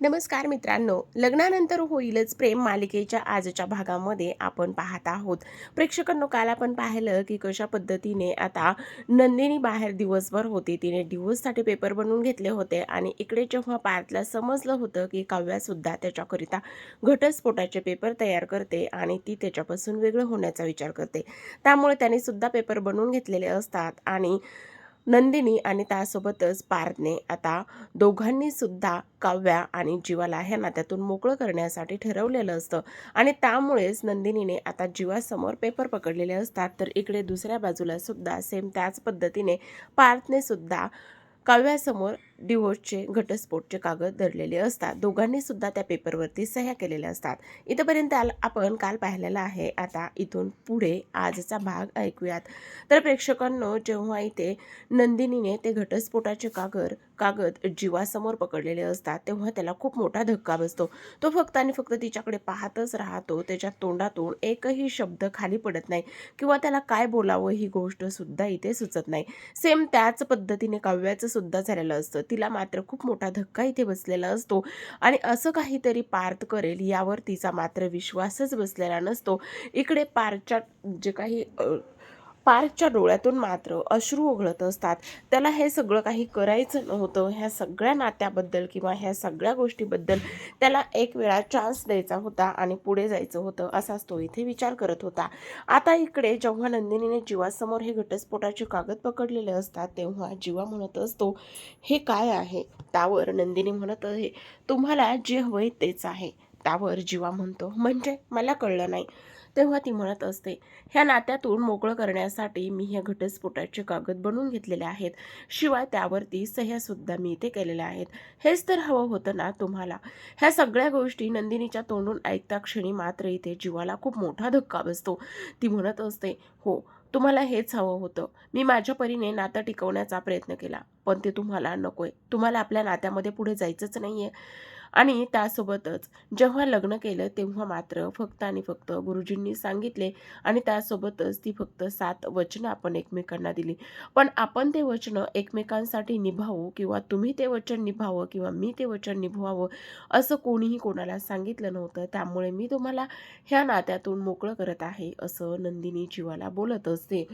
नमस्कार मित्रांनो. लग्नानंतर होईलच प्रेम मालिकेच्या आजच्या भागामध्ये आपण पाहत आहोत. प्रेक्षकांनो काल आपण पाहिलं की कशा पद्धतीने आता नंदिनी बाहेर दिवसभर होती. तिने डिवोर्ससाठी पेपर बनवून घेतले होते आणि इकडे जेव्हा पार्थला समजलं होतं की काव्यासुद्धा त्याच्याकरिता घटस्फोटाचे पेपर तयार करते आणि ती त्याच्यापासून वेगळं होण्याचा विचार करते. त्यामुळे त्याने सुद्धा पेपर बनवून घेतलेले असतात आणि नंदिनी आणि त्यासोबतच पार्थने आता दोघांनी सुद्धा काव्या आणि जीवाला ह्या नात्यातून मोकळं करण्यासाठी ठरवलेलं असतं. आणि त्यामुळेच नंदिनीने आता जीवासमोर पेपर पकडलेले असतात. तर इकडे दुसऱ्या बाजूला सुद्धा सेम त्याच पद्धतीने पार्थने सुद्धा काव्यासमोर डिवोर्सचे घटस्फोटचे कागद धरलेले असतात. दोघांनी सुद्धा त्या पेपरवरती सह्या केलेल्या असतात. इथंपर्यंत आल- आपण काल पाहिलेलं आहे. आता इथून पुढे आजचा भाग ऐकूयात. तर प्रेक्षकांनो जेव्हा इथे नंदिनीने ते घटस्फोटाचे कागद कागद जीवासमोर पकडलेले असतात तेव्हा त्याला खूप मोठा धक्का बसतो. तो फक्त आणि फक्त तिच्याकडे पाहतच राहतो. त्याच्या तोंडातून एकही शब्द खाली पडत नाही किंवा त्याला काय बोलावं ही गोष्ट सुद्धा इथे सुचत नाही. सेम त्याच पद्धतीने काव्याचं सुद्धा झालेलं असतं. तिला मात्र खूप मोठा धक्का इथे बसलेला असतो. आणि असं काहीतरी पार्थ करेल यावर तिचा मात्र विश्वासच बसलेला नसतो. इकडे पार्थच्या जे काही पार्थच्या डोळ्यातून मात्र अश्रू ओघळत असतात. त्याला हे सगळं काही करायचं नव्हतं. ह्या सगळ्या नात्याबद्दल किंवा ह्या सगळ्या गोष्टीबद्दल त्याला एक वेळा चान्स द्यायचा होता आणि पुढे जायचं होतं असाच तो इथे विचार करत होता. आता इकडे जेव्हा नंदिनीने जीवासमोर हे घटस्फोटाचे कागद पकडलेले असतात तेव्हा जीवा म्हणत असतो हे काय आहे? त्यावर नंदिनी म्हणत आहे तुम्हाला जे हवंय तेच आहे. त्यावर जीवा म्हणतो म्हणजे? मला कळलं नाही. तेव्हा ती म्हणत असते ह्या नात्यातून मोकळं करण्यासाठी मी ह्या घटस्फोटाचे कागद बनवून घेतलेले आहेत. शिवाय त्यावरती सह्यासुद्धा मी इथे केलेल्या आहेत. हेच तर हवं होतं ना तुम्हाला. ह्या सगळ्या गोष्टी नंदिनीच्या तोंडून ऐकता क्षणी मात्र इथे जीवाला खूप मोठा धक्का बसतो. ती म्हणत असते हो तुम्हाला हेच हवं होतं. मी माझ्या परीने नातं टिकवण्याचा प्रयत्न केला. पण ते तुम्हाला नकोय. तुम्हाला आपल्या नात्यामध्ये पुढे जायचंच नाही आहे आणि त्यासोबतच जेव्हा लग्न केलं तेव्हा मात्र फक्त आणि फक्त गुरुजींनी सांगितले आणि त्यासोबतच ती फक्त सात वचनं आपण एकमेकांना दिली. पण आपण ते वचनं एकमेकांसाठी निभावू किंवा तुम्ही ते वचन निभावं किंवा मी ते वचन निभवावं असं कोणीही कोणाला सांगितलं नव्हतं त्यामुळे मी तुम्हाला ह्या नात्यातून मोकळं करत आहे असं नंदिनी जीवाला बोलत असते.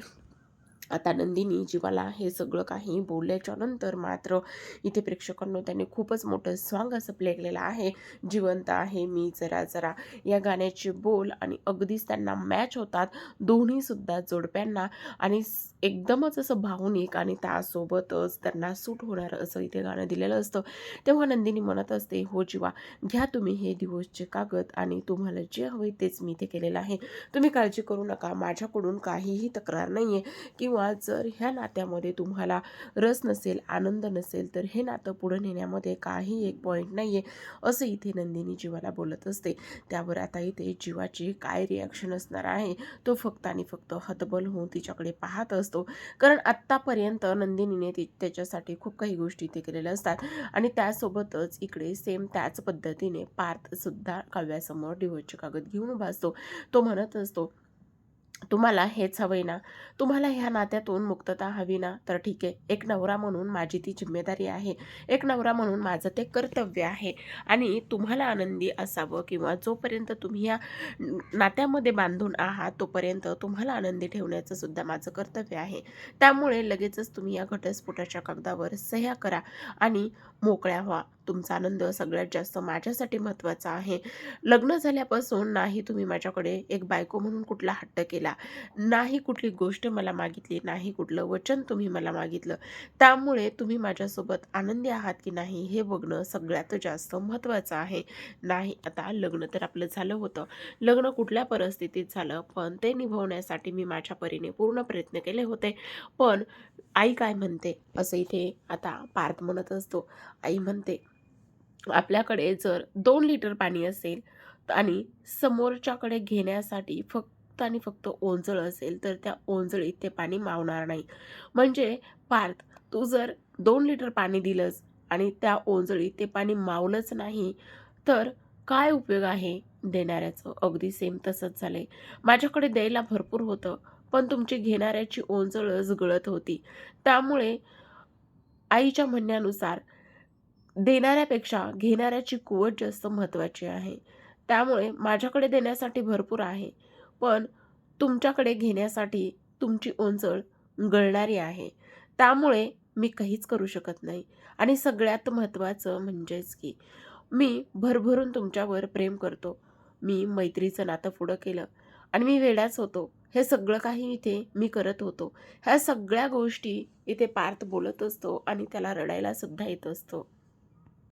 आता नंदिनी जीवाला हे सगळं काही बोलल्याच्या नंतर मात्र इथे प्रेक्षकांनो त्यांनी खूपच मोठं सॉन्ग असं प्ले केलेलं आहे. जिवंत आहे मी जरा जरा. या गाण्याचे बोल आणि अगदीच त्यांना मॅच होतात. दोन्हीसुद्धा जोडप्यांना आणि एकदमच असं भावनिक आणि त्यासोबतच त्यांना सूट होणार असं इथे गाणं दिलेलं असतं. तेव्हा नंदिनी म्हणत असते हो जीवा घ्या तुम्ही हे दिवसचे कागद आणि तुम्हाला जे हवे तेच मी इथे केलेलं आहे. तुम्ही काळजी करू नका. माझ्याकडून काहीही तक्रार नाही आहे किंवा जर ह्या नात्यामध्ये तुम्हाला रस नसेल आनंद नसेल तर हे नातं पुढं नेण्यामध्ये काही एक पॉईंट नाही आहे असं इथे नंदिनी जीवाला बोलत असते. त्यावर आता इथे जीवाची काय रिॲक्शन असणार आहे? तो फक्त आणि फक्त हतबल होऊन तिच्याकडे पाहत असतो. कारण आत्तापर्यंत नंदिनीने ती त्याच्यासाठी खूप काही गोष्टी इथे केलेल्या असतात. आणि त्यासोबतच इकडे सेम त्याच पद्धतीने पार्थ सुद्धा काव्यासमोर डिवोर्सचे कागद घेऊन उभा असतो. तो म्हणत असतो तुम्हाला हेच हवं ना? तुम्हाला ह्या नात्यातून मुक्तता हवी ना? तर ठीक आहे. एक नवरा म्हणून माझी ती जिम्मेदारी आहे. एक नवरा म्हणून माझं ते कर्तव्य आहे. आणि तुम्हाला आनंदी असावं किंवा जोपर्यंत तुम्ही या नात्यामध्ये बांधून आहात तोपर्यंत तुम्हाला आनंदी ठेवण्याचं सुद्धा माझं कर्तव्य आहे. त्यामुळे लगेचच तुम्ही या घटस्फोटाच्या कागदावर सह्या करा आणि मोकळ्या व्हा. तुमचा आनंद सगळ्यात जास्त माझ्यासाठी महत्त्वाचा आहे. लग्न झाल्यापासून नाही तुम्ही माझ्याकडे एक बायको म्हणून कुठला हट्ट केला. नाही कुठली गोष्ट मला मागितली नाही कुठलं वचन तुम्ही मला मागितलं. त्यामुळे तुम्ही माझ्यासोबत आनंदी आहात की नाही हे बघणं सगळ्यात जास्त महत्त्वाचं आहे. नाही आता लग्न तर आपलं झालं होतं. लग्न कुठल्या परिस्थितीत झालं पण ते निभवण्यासाठी मी माझ्या परीने पूर्ण प्रयत्न केले होते. पण आई काय म्हणते? असं इथे आता पार्थ म्हणत असतो. आई म्हणते आपल्याकडे जर दोन लिटर पाणी असेल आणि समोरच्याकडे घेण्यासाठी फक्त आणि फक्त ओंजळ असेल तर त्या ओंजळीत ते पाणी मावणार नाही. म्हणजे पार्थ तू जर दोन लिटर पाणी दिलंस आणि त्या ओंजळीत ते पाणी मावलंच नाही तर काय उपयोग आहे? देणाऱ्याचं अगदी सेम तसंच झालंय. माझ्याकडे द्यायला भरपूर होतं पण तुमची घेणाऱ्याची ओंजळच गळत होती. त्यामुळे आईच्या म्हणण्यानुसार देणाऱ्यापेक्षा घेणाऱ्याची कुवत जास्त महत्त्वाची आहे. त्यामुळे माझ्याकडे देण्यासाठी भरपूर आहे पण तुमच्याकडे घेण्यासाठी तुमची ओंचळ गळणारी आहे. त्यामुळे मी काहीच करू शकत नाही. आणि सगळ्यात महत्त्वाचं म्हणजेच की मी भरभरून तुमच्यावर प्रेम करतो. मी मैत्रीचं नातं पुढं केलं आणि मी वेडाच होतो. हे सगळं काही इथे मी करत होतो. ह्या सगळ्या गोष्टी इथे पार्थ बोलत असतो आणि त्याला रडायला सुद्धा येत असतो.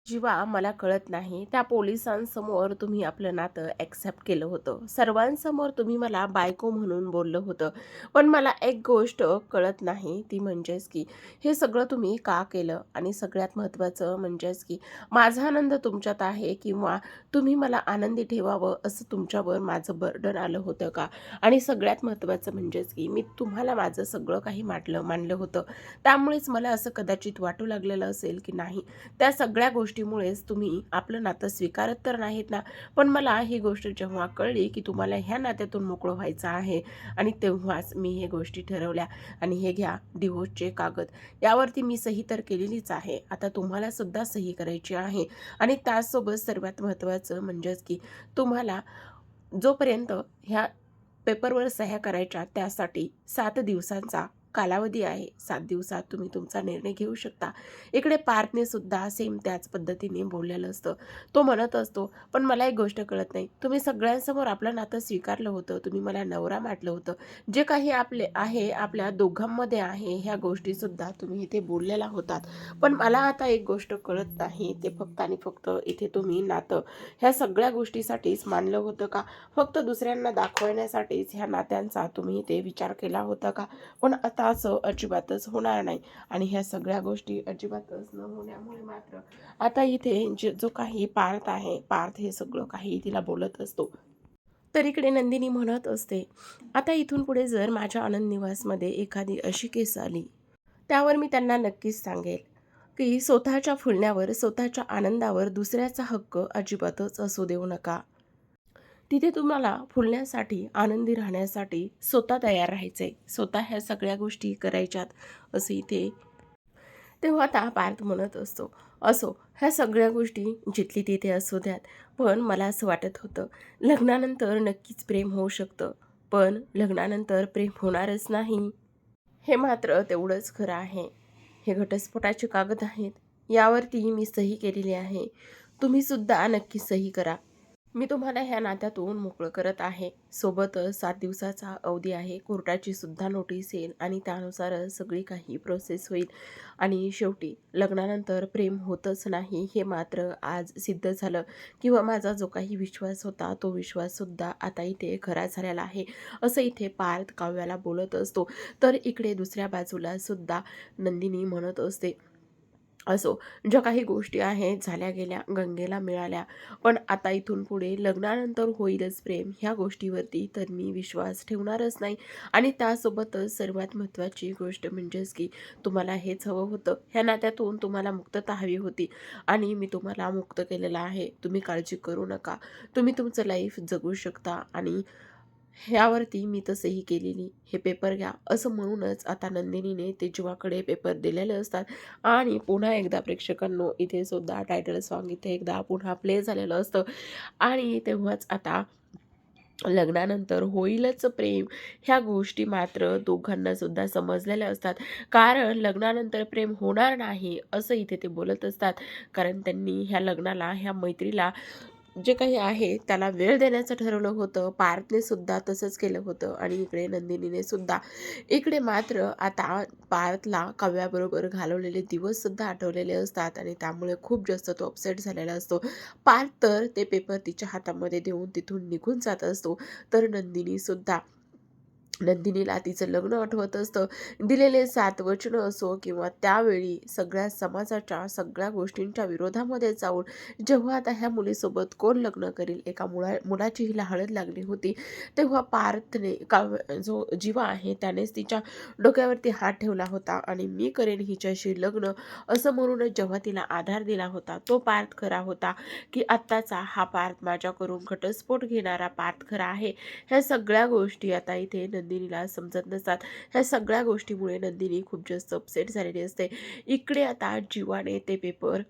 जीवा मला कळत नाही त्या पोलिसांसमोर तुम्ही आपलं नातं ॲक्सेप्ट केलं होतं. सर्वांसमोर तुम्ही मला बायको म्हणून बोललं होतं. पण मला एक गोष्ट कळत नाही ती म्हणजेच की हे सगळं तुम्ही का केलं? आणि सगळ्यात महत्त्वाचं म्हणजेच की माझा आनंद तुमच्यात आहे किंवा तुम्ही मला आनंदी ठेवावं असं तुमच्यावर माझं बर्डन आलं होतं का? आणि सगळ्यात महत्त्वाचं म्हणजेच की मी तुम्हाला माझं सगळं काही मांडलं मानलं होतं. त्यामुळेच मला असं कदाचित वाटू लागलेलं असेल की नाही. त्या सगळ्या गोष्टी गोष्टीमुळेच तुम्ही आपलं नातं स्वीकारत तर नाहीत ना पण मला ही गोष्ट जेव्हा कळली की तुम्हाला ह्या नात्यातून मोकळं व्हायचं आहे आणि तेव्हाच मी हे गोष्टी ठरवल्या आणि हे घ्या डिवोर्सचे कागद. यावरती मी सही तर केलेलीच आहे. आता तुम्हाला सुद्धा सही करायची आहे. आणि त्याचसोबत सर्वात महत्त्वाचं म्हणजेच की तुम्हाला जोपर्यंत ह्या पेपरवर सह्या करायच्या त्यासाठी सात दिवसांचा कालावधी आहे. सात दिवसात तुम्ही तुमचा निर्णय घेऊ शकता. इकडे पार्थने सुद्धा सेम त्याच पद्धतीने बोललेलं असतं. तो म्हणत असतो पण मला एक गोष्ट कळत नाही. तुम्ही सगळ्यांसमोर आपलं नातं स्वीकारलं होतं. तुम्ही मला नवरा म्हटलं होतं. जे काही आपले आहे आपल्या दोघांमध्ये आहे ह्या गोष्टीसुद्धा तुम्ही इथे बोललेला होतात. पण मला आता एक गोष्ट कळत नाही. ते फक्त आणि फक्त इथे तुम्ही नातं. ह्या सगळ्या गोष्टीसाठीच मानलं होतं का? फक्त दुसऱ्यांना दाखवण्यासाठीच ह्या नात्यांचा तुम्ही ते विचार केला होता का? पण आता असं अजिबातच होणार नाही. आणि ह्या सगळ्या गोष्टी अजिबातच न होण्यामुळे मात्र आता इथे जे जो काही पार्थ आहे पार्थ हे सगळं काही तिला बोलत असतो. तर इकडे नंदिनी म्हणत असते आता इथून पुढे जर माझ्या आनंद निवासमध्ये एखादी अशी केस आली त्यावर मी त्यांना नक्कीच सांगेल की स्वतःच्या फुलण्यावर स्वतःच्या आनंदावर दुसऱ्याचा हक्क अजिबातच असू देऊ नका. तिथे तुम्हाला फुलण्यासाठी आनंदी राहण्यासाठी स्वतः तयार राहायचं आहे स्वतः ह्या सगळ्या गोष्टी करायच्यात असं इथे तेव्हा आता पार्थ म्हणत असतो. असो ह्या सगळ्या गोष्टी जिथली तिथे असू द्यात. पण मला असं वाटत होतं लग्नानंतर नक्कीच प्रेम होऊ शकतं. पण लग्नानंतर प्रेम होणारच नाही. हे मात्र तेवढंच खरं आहे. हे घटस्फोटाचे कागद आहेत. यावरती मी सही केलेली आहे. तुम्हीसुद्धा नक्की सही करा. मी तुम्हाला ह्या नात्यातून मोकळं करत आहे. सोबतच सात दिवसाचा अवधी आहे. कोर्टाची सुद्धा नोटीस येईल आणि त्यानुसार सगळी काही प्रोसेस होईल. आणि शेवटी लग्नानंतर प्रेम होतच नाही हे मात्र आज सिद्ध झालं. किंवा माझा जो काही विश्वास होता तो विश्वाससुद्धा आता इथे खरा झालेला आहे. असं इथे पार्थ काव्याला बोलत असतो. तर इकडे दुसऱ्या बाजूला सुद्धा नंदिनी म्हणत असते. असो. ज्या काही गोष्टी आहेत झाल्या गेल्या गंगेला मिळाल्या पण आता इथून पुढे लग्नानंतर होईलच प्रेम. ह्या गोष्टीवरती तर मी विश्वास ठेवणारच नाही. आणि त्यासोबतच सर्वात महत्त्वाची गोष्ट म्हणजेच की तुम्हाला हेच हवं होतं. ह्या नात्यातून तुम्हाला मुक्तता हवी होती. आणि मी तुम्हाला मुक्त केलेलं आहे. तुम्ही काळजी करू नका. तुम्ही तुमचं लाईफ जगू शकता. आणि ह्यावरती मी तसंही केलेली. हे पेपर घ्या. असं म्हणूनच आता नंदिनीने ते जीवाकडे पेपर दिलेले असतात. आणि पुन्हा एकदा प्रेक्षकांनो इथे सुद्धा टायटल सॉन्ग इथे एकदा पुन्हा प्ले झालेलं असतं. आणि तेव्हाच आता लग्नानंतर होईलच प्रेम. ह्या गोष्टी मात्र दोघांना सुद्धा समजलेल्या असतात. कारण लग्नानंतर प्रेम होणार नाही असं इथे ते बोलत असतात. कारण त्यांनी ह्या लग्नाला ह्या मैत्रीला जे काही आहे त्याला वेळ देण्याचं ठरवलं होतं. पार्थने सुद्धा तसंच केलं होतं आणि इकडे नंदिनीने सुद्धा. इकडे मात्र आता पार्थला काव्याबरोबर घालवलेले दिवससुद्धा आठवलेले असतात आणि त्यामुळे खूप जास्त तो अपसेट झालेला असतो. पार्थ तर ते पेपर तिच्या हातामध्ये देऊन तिथून निघून जात असतो. तर नंदिनीसुद्धा नंदिनीला तिचं लग्न आठवत असतं. दिलेले सात वचनं असो किंवा त्यावेळी सगळ्या समाजाच्या सगळ्या गोष्टींच्या विरोधामध्ये जाऊन जेव्हा आता ह्या मुलीसोबत कोण लग्न करील एका मुला मुलाची हिला हळद लागली होती तेव्हा पार्थने का जो जीवा आहे त्यानेच तिच्या डोक्यावरती हात ठेवला होता आणि मी करेन हिच्याशी लग्न असं म्हणूनच जेव्हा तिला आधार दिला होता तो पार्थ खरा होता की आत्ताचा हा पार्थ माझ्याकडून घटस्फोट घेणारा पार्थ खरा आहे. ह्या सगळ्या गोष्टी आता इथे नंदिनीला समजत नसतात ह्या सगळ्या गोष्टीमुळे नंदिनी खूप जास्त अपसेट झालेली असते. इकडे आता जीवाने ते पेपर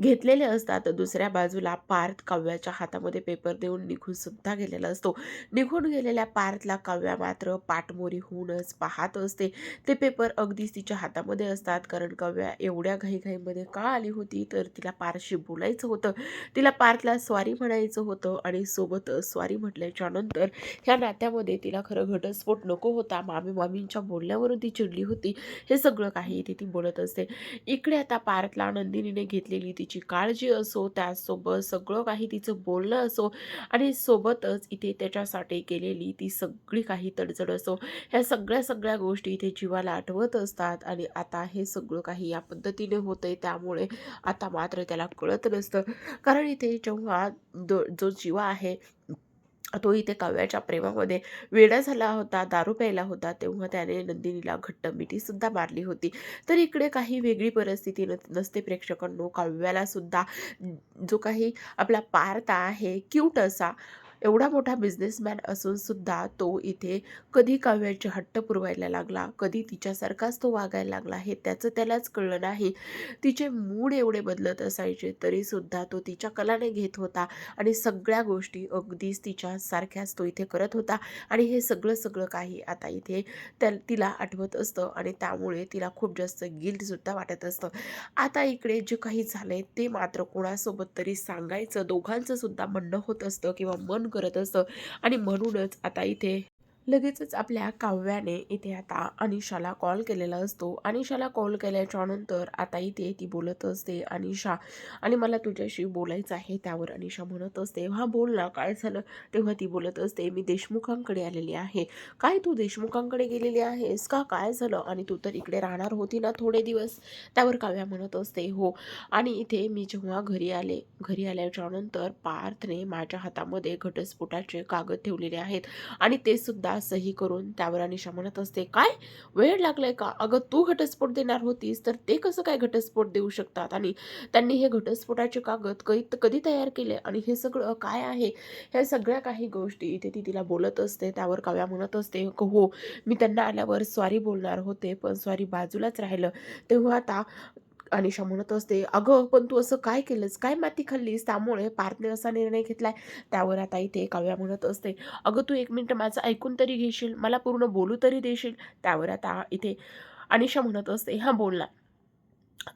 घेतलेले असतात. दुसऱ्या बाजूला पार्थ काव्याच्या हातामध्ये पेपर देऊन निघून सुद्धा गेलेला असतो. निघून गेलेल्या पार्थला काव्या मात्र पाठमोरी होऊनच पाहत असते. ते पेपर अगदीच तिच्या हातामध्ये असतात. कारण काव्या एवढ्या घाईघाईमध्ये का आली होती? तर तिला पारशी बोलायचं होतं. तिला पार्थला स्वारी म्हणायचं होतं आणि सोबतच स्वारी म्हटल्याच्या नंतर ह्या नात्यामध्ये तिला खरं घटस्फोट नको होता. मामी मामींच्या बोलण्यावरून ती चिडली होती. हे सगळं काही इथे ती बोलत असते. इकडे आता पार्थला नंदिनीने घेतलेली तिची काळजी असो त्यासोबत सगळं काही तिचं बोलणं असो आणि सोबतच इथे त्याच्यासाठी केलेली ती सगळी काही तडजड असो. ह्या सगळ्या सगळ्या गोष्टी इथे जीवाला आठवत असतात आणि आता हे सगळं काही या पद्धतीने होतंय त्यामुळे आता मात्र त्याला कळत नसतं. कारण इथे जेव्हा जो जीवा आहे तो इथे काव्याच्या प्रेमामध्ये वेडा झाला होता दारू प्यायला होता तेव्हा त्याने नंदिनीला घट्ट मिठीसुद्धा मारली होती. तर इकडे काही वेगळी परिस्थिती नसते प्रेक्षकांनो. काव्याला सुद्धा जो काही आपला पार्थ आहे क्यूट असा एवढा मोठा बिझनेसमॅन असून सुद्धा तो इथे कधी काव्याचे हट्ट पुरवायला लागला कधी तिच्यासारखाच तो वागायला लागला हे त्याचं त्यालाच कळलं नाही. तिचे मूड एवढे बदलत असायचे तरीसुद्धा तो तिच्या कलाने घेत होता आणि सगळ्या गोष्टी अगदीच तिच्यासारख्याच तो इथे करत होता आणि हे सगळं सगळं काही आता इथे त्या तिला आठवत असतं आणि त्यामुळे तिला खूप जास्त गिल्टसुद्धा वाटत असतं. आता इकडे जे काही झालंय ते मात्र कोणासोबत तरी सांगायचं दोघांचं सुद्धा म्हणणं होत असतं किंवा मन करत असतं. आणि म्हणूनच आता इथे लगेचच आपल्या काव्याने इथे आता अनिशाला कॉल केलेला असतो. अनिशाला कॉल केल्याच्यानंतर आता इथे ती बोलत असते. अनिशा आणि मला तुझ्याशी बोलायचं आहे त्यावर अनिशा म्हणत असते. हा बोल ना काय झालं? तेव्हा ती बोलत असते मी देशमुखांकडे आलेली आहे. काय तू देशमुखांकडे गेलेली आहेस? का? काय झालं? आणि तू तर इकडे राहणार होती ना थोडे दिवस. त्यावर काव्या म्हणत असते हो. आणि इथे मी जेव्हा घरी आले घरी आल्याच्यानंतर पार्थने माझ्या हातामध्ये घटस्फोटाचे कागद ठेवलेले आहेत. आणि ते सुद्धा सही करून त्यावर अनिशा म्हणत असते. काय? वेळ लागलाय का? अगं तू घटस्फोट देणार होतीस तर ते कसं काय घटस्फोट देऊ शकतात? आणि त्यांनी हे घटस्फोटाचे कागद कधी कधी तयार केले? आणि हे सगळं काय आहे? ह्या सगळ्या काही गोष्टी इथे ती तिला बोलत असते त्यावर काव्या म्हणत असते हो मी त्यांना आल्यावर स्वारी बोलणार होते पण स्वारी बाजूलाच राहिलं. तेव्हा आता अनिशा म्हणत असते अगं पण तू असं काय केलंस? काय माती खाल्लीस? त्यामुळे पार्थने असा निर्णय घेतलाय. त्यावर आता इथे काव्या म्हणत असते अगं तू एक मिनटं माझं ऐकून तरी घेशील? मला पूर्ण बोलू तरी देशील? त्यावर आता इथे अनिशा म्हणत असते हां बोल ना.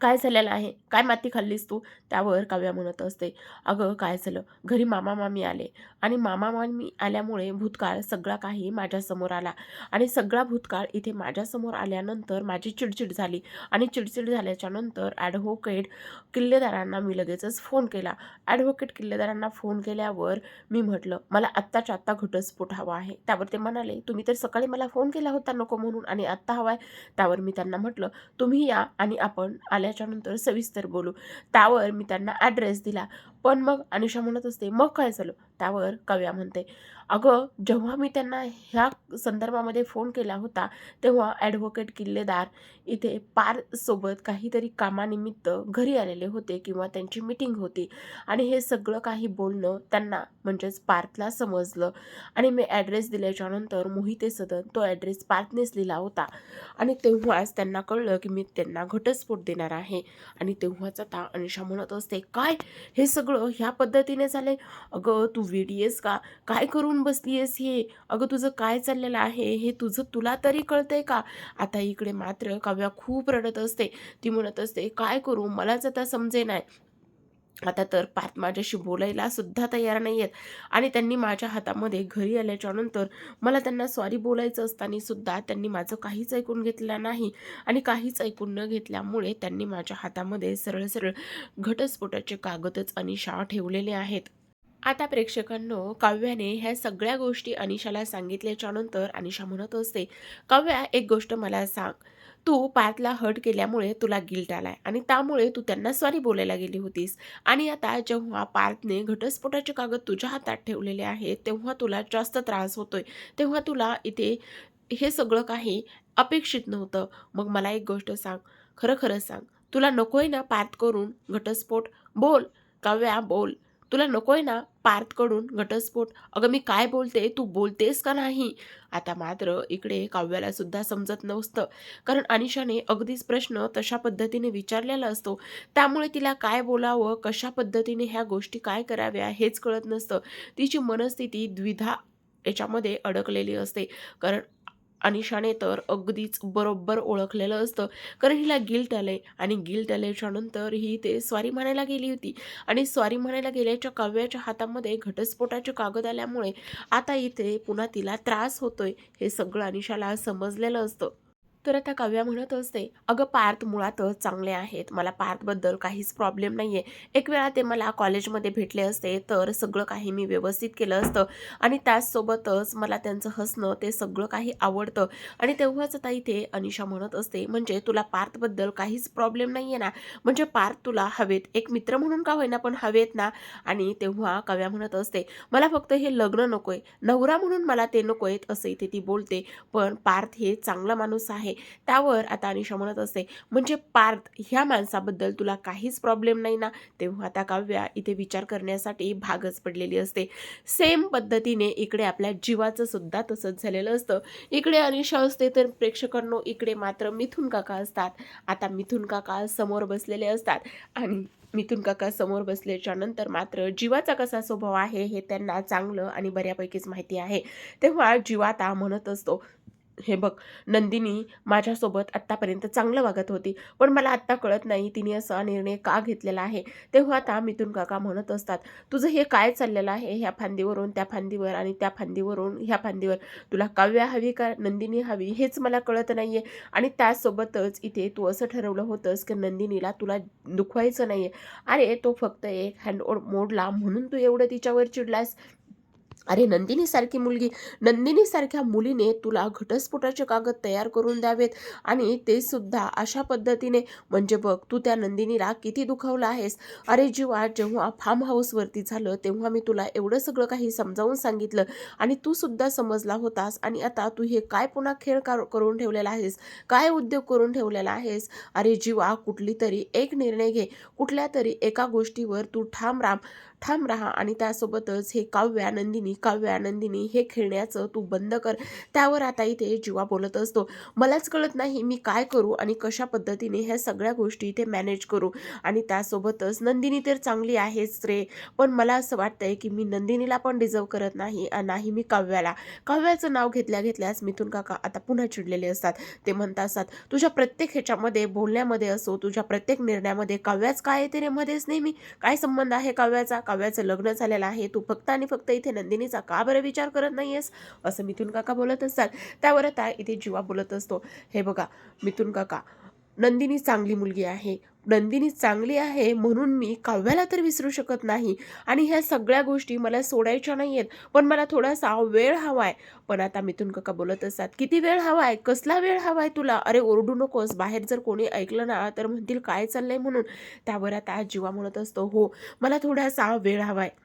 काय झालेलं आहे? काय माती खाल्लीस तू? त्यावर काव्या म्हणत असते. अगं काय झालं? घरी मामा मामी आले. आणि मामा मामी आल्यामुळे भूतकाळ सगळा काही माझ्यासमोर आला. आणि सगळा भूतकाळ इथे माझ्यासमोर आल्यानंतर माझी चिडचिड झाली. आणि चिडचिड झाल्याच्यानंतर ॲडव्होकेट किल्लेदारांना मी लगेचच फोन केला. ॲडव्होकेट किल्लेदारांना फोन केल्यावर मी म्हटलं मला आत्ताच्या आत्ता घटस्फोट हवा आहे. त्यावर ते म्हणाले तुम्ही तर सकाळी मला फोन केला होता नको म्हणून आणि आत्ता हवा आहे. त्यावर मी त्यांना म्हटलं तुम्ही या आणि आपण आल्याच्यानंतर सविस्तर बोलू. त्यावर मी त्यांना ॲड्रेस दिला. पण मग अनुषा म्हणत असते मग काय झालं? त्यावर कव्या म्हणते अगं जेव्हा मी त्यांना ह्या संदर्भामध्ये फोन केला होता तेव्हा ॲडव्होकेट किल्लेदार इथे पार सोबत काहीतरी कामानिमित्त घरी आलेले होते किंवा त्यांची मिटिंग होती आणि हे सगळं काही बोलणं त्यांना म्हणजेच पार्थला समजलं आणि मी ॲड्रेस दिल्याच्यानंतर मोहिते सदन तो ॲड्रेस पार्थनेच लिहिला होता आणि तेव्हाच त्यांना कळलं की मी त्यांना घटस्फोट देणार आहे आणि तेव्हाच आता अनिशा म्हणत असते काय? हे सगळं ह्या पद्धतीने झाले अगं तू वेडी का? काय करून बसली आहेस हे? अगं तुझं काय चाललेलं आहे? हे तुझं तुला तरी कळतंय का? आता इकडे मात्र काव्या खूप रडत असते. ती म्हणत असते काय करू? मलाच आता समजे नाही आता तर पार्थ माझ्याशी बोलायला सुद्धा तयार नाही आहेत. आणि त्यांनी माझ्या हातामध्ये घरी आल्याच्यानंतर मला त्यांना सॉरी बोलायचं असताना सुद्धा त्यांनी माझं काहीच ऐकून घेतलं नाही. आणि काहीच ऐकून न घेतल्यामुळे त्यांनी माझ्या हातामध्ये सरळ सरळ घटस्फोटाचे कागदच अनिशा ठेवलेले आहेत. आता प्रेक्षकांनो काव्याने ह्या सगळ्या गोष्टी अनिशाला सांगितल्याच्यानंतर अनिशा म्हणत असते काव्या एक गोष्ट मला सांग. तू पार्थला हट केल्यामुळे तुला गिल्ट आलाय. आणि त्यामुळे तू त्यांना सॉरी बोलायला गेली होतीस. आणि आता जेव्हा पार्थने घटस्फोटाचे कागद तुझ्या हातात ठेवलेले आहेत तेव्हा तुला जास्त त्रास होतोय. तेव्हा तुला इथे हे सगळं काही अपेक्षित नव्हतं. मग मला एक गोष्ट सांग. खरं खरं सांग. तुला नकोय ना पार्थ करून घटस्फोट? बोल. काव्या बोल. तुला नको आहे ना पार्थकडून घटस्फोट. अगं मी काय बोलते? तू बोलतेस का नाही? आता मात्र इकडे काव्याला सुद्धा समजत नसतं. कारण अनिशाने अगदीच प्रश्न तशा पद्धतीने विचारलेला असतो. त्यामुळे तिला काय बोलावं? कशा पद्धतीने ह्या गोष्टी काय कराव्या? हेच कळत नसतं. तिची मनस्थिती द्विधा याच्यामध्ये अडकलेली असते. कारण अनिशाने तर अगदीच बरोबर ओळखलेलं असतं. कारण हिला गिल्ट आलंय आणि गिल्ट आल्याच्यानंतर ही ते स्वारी म्हणायला गेली होती. आणि स्वारी म्हणायला गेल्याच्या काव्याच्या हातामध्ये घटस्फोटाचे कागद आल्यामुळे आता इथे पुन्हा तिला त्रास होतोय हे सगळं अनिशाला समजलेलं असतं. तर आता काव्या म्हणत असते अगं पार्थ मुळातच चांगले आहेत. मला पार्थबद्दल काहीच प्रॉब्लेम नाही आहे एक वेळा ते मला कॉलेजमध्ये भेटले असते तर सगळं काही मी व्यवस्थित केलं असतं. आणि त्याचसोबतच मला त्यांचं हसणं ते सगळं काही आवडतं. आणि तेव्हाच आता इथे अनिशा म्हणत असते म्हणजे तुला पार्थबद्दल काहीच प्रॉब्लेम नाही आहे ना? म्हणजे पार्थ तुला हवेत. एक मित्र म्हणून का होईना पण हवेत ना? आणि तेव्हा काव्या म्हणत असते मला फक्त हे लग्न नकोय. नवरा म्हणून मला ते नकोयत असं इथे ती बोलते. पण पार्थ हे चांगला माणूस आहे. त्यावर आता अनिशा म्हणत असते म्हणजे पार्थ ह्या माणसाबद्दल तुला काहीच प्रॉब्लेम नाही ना? तेव्हा आता काव्या इथे विचार करण्यासाठी भागच पडलेली असते. सेम पद्धतीने इकडे आपल्या जीवाचं सुद्धा तसंच झालेलं असतं. इकडे अनिशा असते तर प्रेक्षकांनो इकडे मात्र मिथुन काका असतात. आता मिथुन काका समोर बसलेले असतात आणि मिथून काका समोर बसल्याच्या नंतर मात्र जीवाचा कसा स्वभाव आहे हे त्यांना चांगलं आणि बऱ्यापैकीच माहिती आहे. तेव्हा जीवाता म्हणत असतो हे बघ नंदिनी माझ्यासोबत आत्तापर्यंत चांगलं वागत होती. पण मला आत्ता कळत नाही तिने असा निर्णय का घेतलेला आहे. तेव्हा आता मिथून काका म्हणत असतात तुझं हे काय चाललेलं आहे? ह्या फांदीवरून त्या फांदीवर आणि त्या फांदीवरून ह्या फांदीवर. तुला काव्या हवी का? नंदिनी हवी? हेच मला कळत नाही आहे आणि त्यासोबतच इथे तू असं ठरवलं होतंस की नंदिनीला तुला दुखवायचं नाही आहे अरे तो फक्त एक हँड मोडला म्हणून तू एवढं तिच्यावर चिडलास अरे नंदिनीसारखी मुलगी नंदिनीसारख्या मुलीने तुला घटस्फोटाचे कागद तयार करून द्यावेत आणि ते सुद्धा अशा पद्धतीने. म्हणजे बघ तू त्या नंदिनीला किती दुखावलं आहेस. अरे जीवा जेव्हा फार्म हाऊसवरती झालं तेव्हा मी तुला एवढं सगळं काही समजावून सांगितलं आणि तू सुद्धा समजला होतास. आणि आता तू हे काय पुन्हा खेळ करून ठेवलेला आहेस? काय उद्योग करून ठेवलेला आहेस? अरे जीवा कुठली तरी एक निर्णय घे. कुठल्या तरी एका गोष्टीवर तू ठाम राम. ठाम राहा आणि त्यासोबतच हे काव्या आनंदिनी काव्या आनंदिनी हे खेळण्याचं तू बंद कर. त्यावर आता इथे जीवा बोलत असतो. मलाच कळत नाही मी काय करू आणि कशा पद्धतीने ह्या सगळ्या गोष्टी इथे मॅनेज करू. आणि त्यासोबतच नंदिनी तर चांगली आहेच रे. पण मला असं वाटतंय की मी नंदिनीला पण डिझर्व करत नाही नाही मी काव्याला. काव्याचं नाव घेतल्या घेतल्यास मिथून काका आता पुन्हा चिडलेले असतात. ते म्हणत असतात तुझ्या प्रत्येक ह्याच्यामध्ये बोलण्यामध्ये असो तुझ्या प्रत्येक निर्णयामध्ये काव्याच काय येते रे मध्येच नेहमी? काय संबंध आहे काव्याचा? काव्याचं लग्न झालेलं आहे. तू फक्त आणि फक्त इथे नंदिनीचा का बरं विचार करत नाही आहेस असं मिथून काका बोलत असतात. त्यावर आता इथे जीवा बोलत असतो. हे बघा मिथून काका नंदिनी चांगली मुलगी आहे. नंदिनी चांगली आहे म्हणून मी काव्याला तर विसरू शकत नाही. आणि ह्या सगळ्या गोष्टी मला सोडायच्या नाही आहेत पण मला थोडासा वेळ हवा आहे पण आता मिथून काका बोलत असतात? किती वेळ हवा आहे कसला वेळ हवा आहे तुला? अरे ओरडू नकोस. बाहेर जर कोणी ऐकलं ना तर म्हणतील काय चाललंय? म्हणून. त्यावर आता जीवा म्हणत असतो हो मला थोडासा वेळ हवा आहे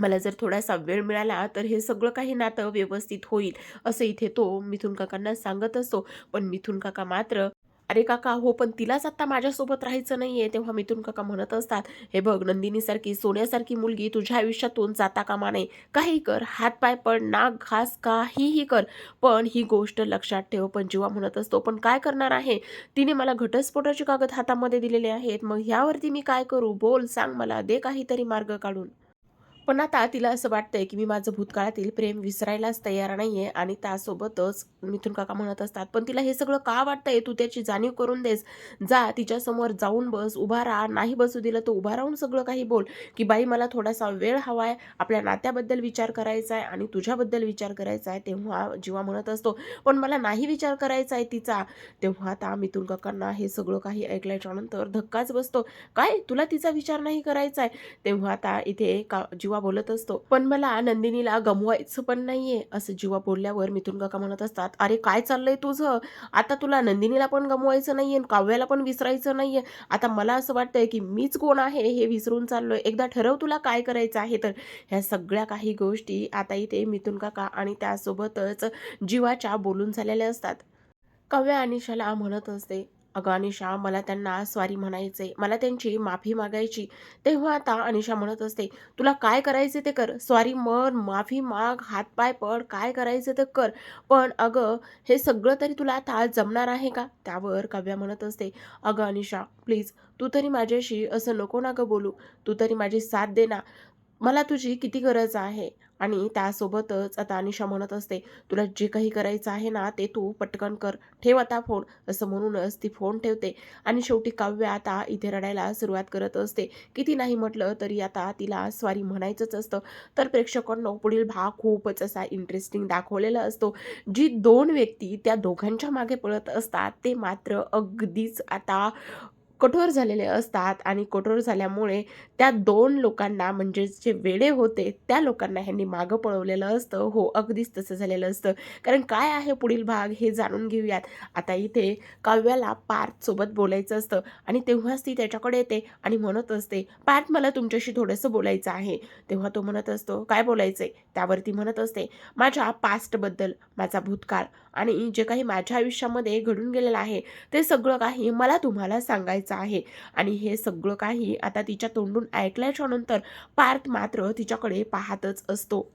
मला जर थोडासा वेळ मिळाला तर हे सगळं काही नातं व्यवस्थित होईल. असं इथे तो मिथून काकांना सांगत असतो. पण मिथून काका मात्र अरे काका हो पण तिलाच आता माझ्यासोबत राहायचं नाही आहे तेव्हा मिथून काका म्हणत असतात हे बघ नंदिनीसारखी सोन्यासारखी मुलगी तुझ्या आयुष्यातून जाता कामा नये. काही कर हातपाय पड नाक घास काहीही कर. पण ही गोष्ट लक्षात ठेव पण जेव्हा म्हणत असतो. पण काय करणार आहे? तिने मला घटस्फोटाचे कागद हातामध्ये दिलेले आहेत. मग ह्यावरती मी काय करू? बोल सांग मला. दे काहीतरी मार्ग काढून. पण आता तिला असं वाटतंय की मी माझं भूतकाळातील प्रेम विसरायलाच तयार नाही आहे आणि त्यासोबतच मिथून काका म्हणत असतात पण तिला हे सगळं का वाटतंय? तू त्याची जाणीव करून देस. जा तिच्यासमोर जाऊन बस उभा राहा. नाही बसू दिलं तर उभा राहून सगळं काही बोल. की बाई मला थोडासा वेळ हवा आहे आपल्या नात्याबद्दल विचार करायचा आहे आणि तुझ्याबद्दल विचार करायचा आहे तेव्हा जीवा म्हणत असतो पण मला नाही विचार करायचा आहे तिचा. तेव्हा आता मिथून काकांना हे सगळं काही ऐकल्याच्या नंतर धक्काच बसतो काय? तुला तिचा विचार नाही करायचा आहे तेव्हा आता इथे का जीवा जीवा बोलत असतो. पण मला नंदिनीला गमवायचं पण नाहीये असं जीवा बोलल्यावर मिथुन काका म्हणत असतात अरे काय चाललंय तुझं? आता तुला नंदिनीला पण गमवायचं नाहीये काव्याला पण विसरायचं नाहीये. आता मला असं वाटतंय की मीच कोण आहे हे विसरून चाललोय. एकदा ठरव तुला काय करायचं आहे तर. ह्या सगळ्या काही गोष्टी आता इथे मिथुन काका आणि त्यासोबतच जीवाच्या बोलून झालेल्या असतात. काव्या अनिशाला म्हणत असते अगं अनिशा मला त्यांना स्वारी म्हणायचंय. मला त्यांची माफी मागायची. तेव्हा आता अनिशा म्हणत असते तुला काय करायचे ते कर. स्वारी मन माफी माग हातपाय पड काय करायचं ते कर. पण अगं हे सगळं तरी तुला आता जमणार आहे का? त्यावर काव्या म्हणत असते अगं अनिशा प्लीज तू तरी माझ्याशी असं नको ना गं बोलू. तू तरी माझी साथ दे ना. मला तुझी किती गरज आहे? आणि त्यासोबतच आता अनिशा म्हणत असते तुला जे काही करायचं आहे ना ते तू पटकन कर. ठेव आता फोन. असं म्हणूनच ती फोन ठेवते. आणि शेवटी काव्य आता इथे रडायला सुरुवात करत असते. किती नाही म्हटलं तरी आता तिला स्वारी म्हणायचंच असतं. तर प्रेक्षकांनो पुढील भाग खूपच असा इंटरेस्टिंग दाखवलेला असतो जी दोन व्यक्ती त्या दोघांच्या मागे पळत असतात ते मात्र अगदीच आता कठोर झालेले असतात आणि कठोर झाल्यामुळे त्या दोन लोकांना म्हणजे जे वेडे होते त्या लोकांना ह्यांनी मागं पळवलेलं असतं. हो अगदीच तसं झालेलं असतं. कारण काय आहे पुढील भाग हे जाणून घेऊयात. आता इथे काव्याला पार्थसोबत बोलायचं असतं आणि तेव्हाच ती त्याच्याकडे येते आणि म्हणत असते पार्थ मला तुमच्याशी थोडंसं बोलायचं आहे. तेव्हा तो म्हणत असतो काय बोलायचंय? त्यावरती म्हणत असते माझ्या पास्टबद्दल माझा भूतकाळ आणि जे काही माझ्या आयुष्यामध्ये घडून गेलेलं आहे ते सगळं काही मला तुम्हाला सांगायचं आहे. आणि हे सगळं काही आता तिच्या तोंडून ऐकल्याच्या नंतर पार्थ मात्र तिच्याकडे पाहतच असतो.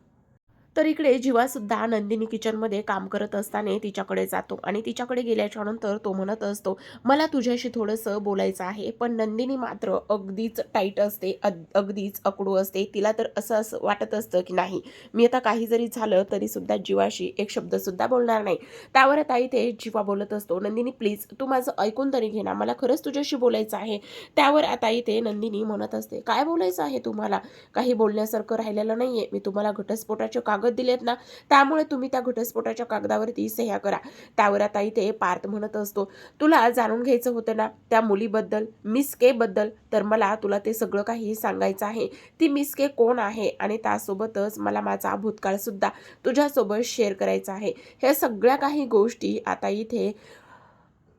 तर इकडे जीवासुद्धा नंदिनी किचनमध्ये काम करत असताना तिच्याकडे जातो आणि तिच्याकडे गेल्याच्यानंतर तो म्हणत असतो मला तुझ्याशी थोडंसं बोलायचं आहे पण नंदिनी मात्र अगदीच टाईट असते अग- अगदीच अकडू असते. तिला तर असं असं वाटत असतं की नाही मी आता काही जरी झालं तरी सुद्धा जीवाशी एक शब्दसुद्धा बोलणार नाही. त्यावर आता इथे जीवा बोलत असतो नंदिनी प्लीज तू माझं ऐकून तरी घे ना मला खरंच तुझ्याशी बोलायचं आहे. त्यावर आता इथे नंदिनी म्हणत असते काय बोलायचं आहे तुम्हाला? काही बोलण्यासारखं राहिलेलं नाहीये मी तुम्हाला घटस्फोटाचे कागद दिलेत ना त्यामुळे तुम्ही त्या घटस्फोटाच्या कागदावरती सह्या करा. त्यावर आता इथे पार्थ म्हणत असतो तुला जाणून घ्यायचं होतं ना त्या मुलीबद्दल मिस के बद्दल तर मला तुला ते सगळं काही सांगायचं आहे. ती मिस के कोण आहे आणि त्यासोबतच मला माझा भूतकाळ सुद्धा तुझ्यासोबत शेअर करायचा आहे. ह्या सगळ्या काही गोष्टी आता इथे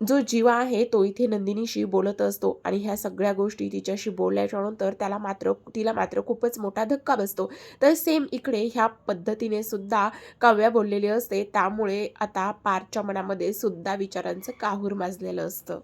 जो जीवा आहे तो इथे नंदिनीशी बोलत असतो आणि ह्या सगळ्या गोष्टी तिच्याशी बोलल्याच्या नंतर त्याला मात्र तिला मात्र खूपच मोठा धक्का बसतो. तर सेम इकडे ह्या पद्धतीने सुद्धा काव्या बोललेली असते. त्यामुळे आता पारच्या मनामध्ये सुद्धा विचारांचं काहूर माजलेलं असतं.